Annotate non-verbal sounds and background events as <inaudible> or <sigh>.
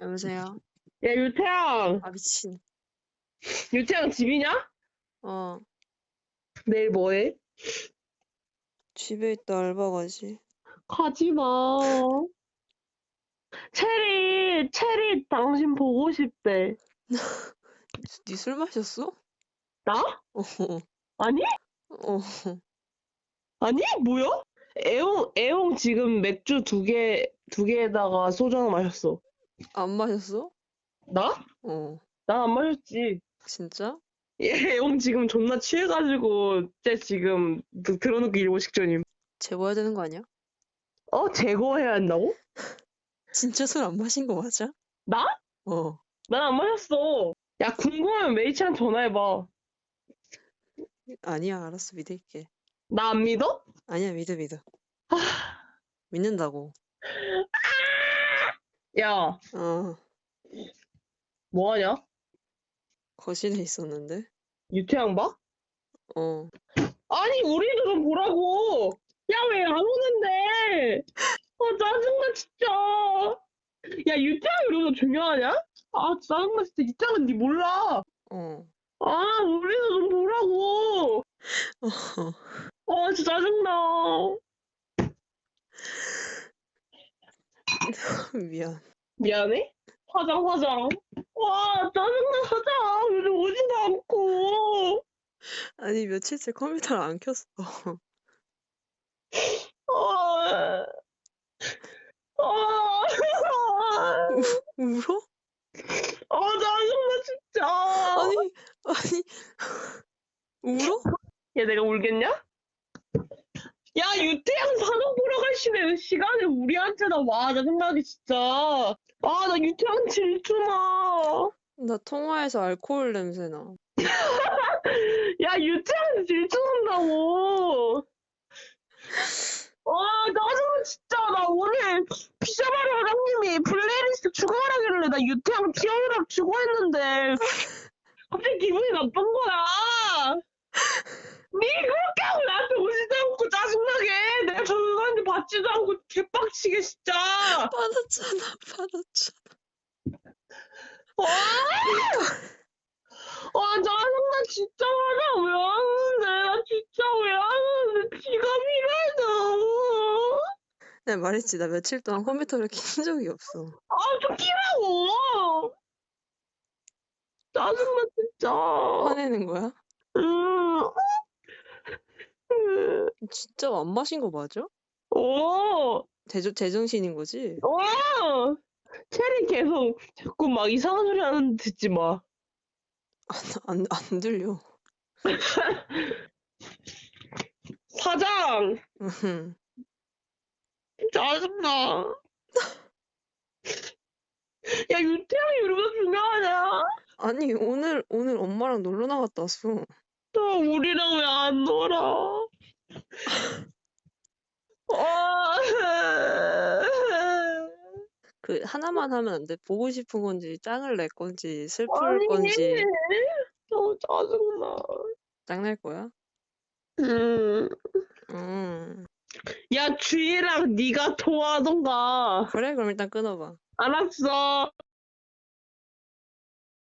여보세요? 야, 유태양! 아, 미친. 유태양 집이냐? 어, 내일 뭐해? 집에 있다 알바 가지. 가지 마. 체리, 체리 당신 보고 싶대. <laughs> 니 술 마셨어? 나? 어, 아니? 어. 아니? 뭐야? 애용, 애용 지금 맥주 두 개, 두 개에다가 소주 하나 마셨어. 안 마셨어? 나? 어, 난안 마셨지. 진짜? 얘 애용 지금 존나 취해가지고, 쟤 지금 드- 들어놓기 일보 직전임. 재워야 되는 거 아니야? 어? 제거해야 한다고? <laughs> 진짜 술 안 마신 거 맞아? 나? 어. 난 안 마셨어. 야, 궁금하면 메이치한테 전화해봐. 아니야, 알았어, 믿을게. 나 안 믿어? 아니야, 믿어, 믿어. 아. 믿는다고. 야, 어, 뭐하냐? 거실에 있었는데? 유태양 봐? 어. 아니, 우리도 좀 보라고! 야, 왜 안 오는데? 아, 짜증나, 진짜. 야, 유태양이 이러면 중요하냐? 아, 짜증나, 진짜. 유태양은 니 몰라. 어. 아, 우리도 좀 보라고. 어. <laughs> 아, 진짜 짜증나. <laughs> 미안. 미안해? 화장, 화장. 와, 짜증나, 화장. 요즘 오지도 않고. 아니, 며칠째 컴퓨터를 안 켰어. <laughs> 아, 아, 울어? 아, 짜증나, 진짜. 아니, 아니, <laughs> 울어? 야, 내가 울겠냐? 야, 유태양 사정 보러 갈 시간에, 시간에 우리한테 나 와, 짜증나게, 진짜. 아, 나 유태양 질투나. 나 통화에서 알코올 냄새 나. <laughs> 야, 유태양 질투난다고. 아, 짜증나, 진짜. 나 오늘 피자마리 사장님이 플레이리스트 추가하라길래 나 유태양 티어이랑 추가했는데 <laughs> 갑자기 기분이 나쁜 거야. 니 그렇게 하고 나한테 오지도 않고 짜증나게 내가 전화했는데 받지도 않고 개빡치게 진짜. 받았잖아, 받았잖아. 와! 와, 짜증나, 진짜 화나 왜 하는데? 나 진짜 왜 하는데? 지갑이라도. 내가 말했지, 나 며칠 동안 컴퓨터를 킨 적이 없어. 아, 좀 끼라고! 짜증나, 진짜. 화내는 거야? 음. 음. 진짜 안 마신 거 맞아? 오! 제정, 제정신인 거지? 오! 체리 계속 자꾸 막 이상한 소리 하는데 듣지 마. <laughs> 안, 안 들려. <laughs> 사장! 응. 짜증나. <laughs> 야, 유태양이 이러면 중요하냐? 아니, 오늘, 오늘 엄마랑 놀러 나갔다 왔어. 또 우리랑 왜 안 놀아? 아, 그, 하나만 하면 안 돼. 보고 싶은 건지, 짱을 낼 건지, 슬플 아니, 건지, 너무 짜증나. 짱낼 거야? 음. 음. 야, 주희랑 네가 통화하던가. 그래, 그럼 일단 끊어봐. 알았어.